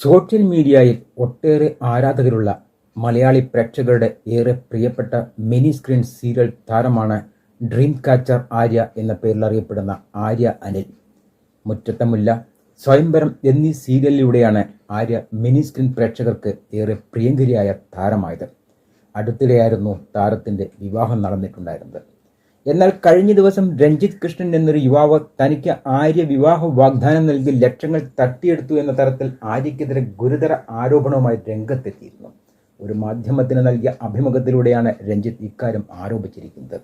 Social മീഡിയയിൽ ഒട്ടേറെ ആരാധകരുള്ള മലയാളി പ്രേക്ഷകരുടെ ഏറെ പ്രിയപ്പെട്ട മിനി സ്ക്രീൻ സീരിയൽ താരമാണ് ഡ്രീം കാച്ചർ ആര്യ എന്ന പേരിൽ അറിയപ്പെടുന്ന ആര്യ അനിൽ. മുറ്റത്തമുല്ല സ്വയംവരം എന്നീ സീരിയലിലൂടെയാണ് ആര്യ മിനി സ്ക്രീൻ പ്രേക്ഷകർക്ക് ഏറെ പ്രിയങ്കരിയായ താരമായത്. അടുത്തിടെയായിരുന്നു താരത്തിന്റെ വിവാഹം നടന്നിട്ടുണ്ടായിരുന്നത്. എന്നാൽ കഴിഞ്ഞ ദിവസം രഞ്ജിത്ത് കൃഷ്ണൻ എന്നൊരു യുവാവ് തനിക്ക് ആര്യ വിവാഹ വാഗ്ദാനം നൽകി ലക്ഷങ്ങൾ തട്ടിയെടുത്തു എന്ന തരത്തിൽ ആര്യക്കെതിരെ ഗുരുതര ആരോപണവുമായി രംഗത്തെത്തിയിരുന്നു. ഒരു മാധ്യമത്തിന് നൽകിയ അഭിമുഖത്തിലൂടെയാണ് രഞ്ജിത്ത് ഇക്കാര്യം ആരോപിച്ചിരിക്കുന്നത്.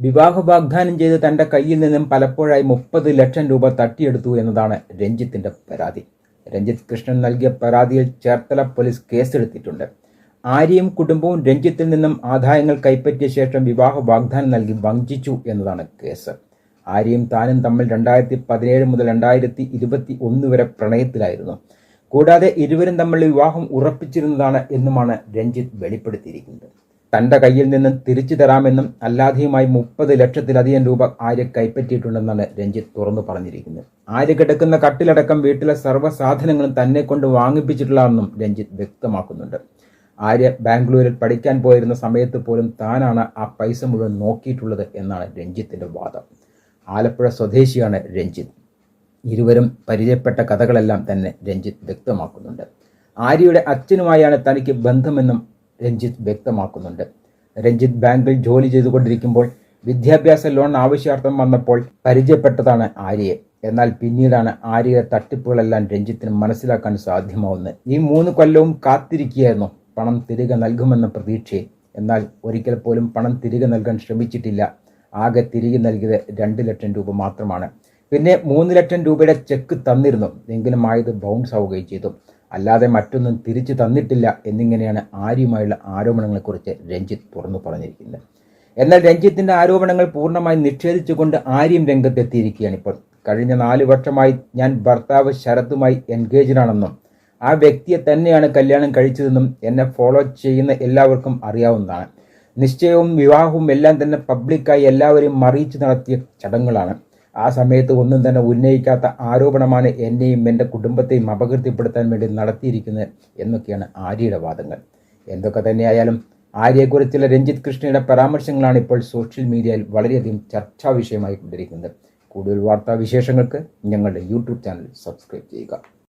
വിവാഹ വാഗ്ദാനം ചെയ്ത് തന്റെ കയ്യിൽ നിന്നും പലപ്പോഴായി മുപ്പത് ലക്ഷം രൂപ തട്ടിയെടുത്തു എന്നതാണ് രഞ്ജിത്തിന്റെ പരാതി. രഞ്ജിത്ത് കൃഷ്ണൻ നൽകിയ പരാതിയിൽ ചേർത്തല പോലീസ് കേസെടുത്തിട്ടുണ്ട്. ആര്യയും കുടുംബവും രഞ്ജിത്തിൽ നിന്നും ആദായങ്ങൾ കൈപ്പറ്റിയ ശേഷം വിവാഹ വാഗ്ദാനം നൽകി വഞ്ചിച്ചു എന്നതാണ് കേസ്. ആര്യയും താനും തമ്മിൽ രണ്ടായിരത്തി പതിനേഴ് മുതൽ രണ്ടായിരത്തി ഇരുപത്തി ഒന്ന് വരെ പ്രണയത്തിലായിരുന്നു. കൂടാതെ ഇരുവരും തമ്മിൽ വിവാഹം ഉറപ്പിച്ചിരുന്നതാണ് എന്നുമാണ് രഞ്ജിത്ത് വെളിപ്പെടുത്തിയിരിക്കുന്നത്. തന്റെ കയ്യിൽ നിന്നും തിരിച്ചു തരാമെന്നും അല്ലാതെയുമായി മുപ്പത് ലക്ഷത്തിലധികം രൂപ ആര്യ കൈപ്പറ്റിയിട്ടുണ്ടെന്നാണ് രഞ്ജിത്ത് തുറന്നു പറഞ്ഞിരിക്കുന്നത്. ആര്യ കിടക്കുന്ന കട്ടിലടക്കം വീട്ടിലെ സർവസാധനങ്ങളും തന്നെ കൊണ്ട് വാങ്ങിപ്പിച്ചിട്ടുള്ളതാണെന്നും രഞ്ജിത്ത് വ്യക്തമാക്കുന്നുണ്ട്. ആര്യ ബാംഗ്ലൂരിൽ പഠിക്കാൻ പോയിരുന്ന സമയത്ത് പോലും താനാണ് ആ പൈസ മുഴുവൻ നോക്കിയിട്ടുള്ളത് എന്നാണ് രഞ്ജിത്തിന്റെ വാദം. ആലപ്പുഴ സ്വദേശിയാണ് രഞ്ജിത്ത്. ഇരുവരും പരിചയപ്പെട്ട കഥകളെല്ലാം തന്നെ രഞ്ജിത്ത് വ്യക്തമാക്കുന്നുണ്ട്. ആര്യയുടെ അച്ഛനുമായാണ് തനിക്ക് ബന്ധമെന്നും രഞ്ജിത്ത് വ്യക്തമാക്കുന്നുണ്ട്. രഞ്ജിത്ത് ബാങ്കിൽ ജോലി ചെയ്തുകൊണ്ടിരിക്കുമ്പോൾ വിദ്യാഭ്യാസ ലോൺ ആവശ്യാർത്ഥം വന്നപ്പോൾ പരിചയപ്പെട്ടതാണ് ആര്യയെ. എന്നാൽ പിന്നീടാണ് ആര്യയുടെ തട്ടിപ്പുകളെല്ലാം രഞ്ജിത്തിന് മനസ്സിലാക്കാൻ സാധ്യമാവുന്നത്. ഈ മൂന്ന് കൊല്ലവും കാത്തിരിക്കുകയായിരുന്നു പണം തിരികെ നൽകുമെന്ന പ്രതീക്ഷയെ. എന്നാൽ ഒരിക്കൽ പോലും പണം തിരികെ നൽകാൻ ശ്രമിച്ചിട്ടില്ല. ആകെ തിരികെ നൽകിയത് രണ്ട് ലക്ഷം രൂപ മാത്രമാണ്. പിന്നെ മൂന്ന് ലക്ഷം രൂപയുടെ ചെക്ക് തന്നിരുന്നു. എങ്കിലും ആയത് ബൗൺസ് ആവുകയും ചെയ്തു. അല്ലാതെ മറ്റൊന്നും തിരിച്ചു തന്നിട്ടില്ല എന്നിങ്ങനെയാണ് ആര്യയുമായുള്ള ആരോപണങ്ങളെക്കുറിച്ച് രഞ്ജിത്ത് തുറന്നു പറഞ്ഞിരിക്കുന്നത്. എന്നാൽ രഞ്ജിത്തിന്റെ ആരോപണങ്ങൾ പൂർണമായി നിഷേധിച്ചുകൊണ്ട് ആര്യം രംഗത്തെത്തിയിരിക്കുകയാണ് ഇപ്പോൾ. കഴിഞ്ഞ നാല് വർഷമായി ഞാൻ ഭർത്താവ് ശരത്തുമായി എൻഗേജ്ഡാണെന്നും ആ വ്യക്തിയെ തന്നെയാണ് കല്യാണം കഴിച്ചതെന്നും എന്നെ ഫോളോ ചെയ്യുന്ന എല്ലാവർക്കും അറിയാവുന്നതാണ്. നിശ്ചയവും വിവാഹവും എല്ലാം തന്നെ പബ്ലിക്കായി എല്ലാവരെയും മറിയിച്ച് നടത്തിയ ചടങ്ങുകളാണ്. ആ സമയത്ത് ഒന്നും തന്നെ ഉന്നയിക്കാത്ത ആരോപണമാണ് എന്നെയും എന്റെ കുടുംബത്തെയും അപകീർത്തിപ്പെടുത്താൻ വേണ്ടി നടത്തിയിരിക്കുന്നത് എന്നൊക്കെയാണ് ആര്യയുടെ വാദങ്ങൾ. എന്തൊക്കെ തന്നെയായാലും ആര്യയെക്കുറിച്ചുള്ള രഞ്ജിത്ത് കൃഷ്ണയുടെ പരാമർശങ്ങളാണ് ഇപ്പോൾ സോഷ്യൽ മീഡിയയിൽ വളരെയധികം ചർച്ചാ വിഷയമായി കൊണ്ടിരിക്കുന്നത് കൂടുതൽ വാർത്താ വിശേഷങ്ങൾക്ക് ഞങ്ങളുടെ യൂട്യൂബ് ചാനൽ സബ്സ്ക്രൈബ് ചെയ്യുക.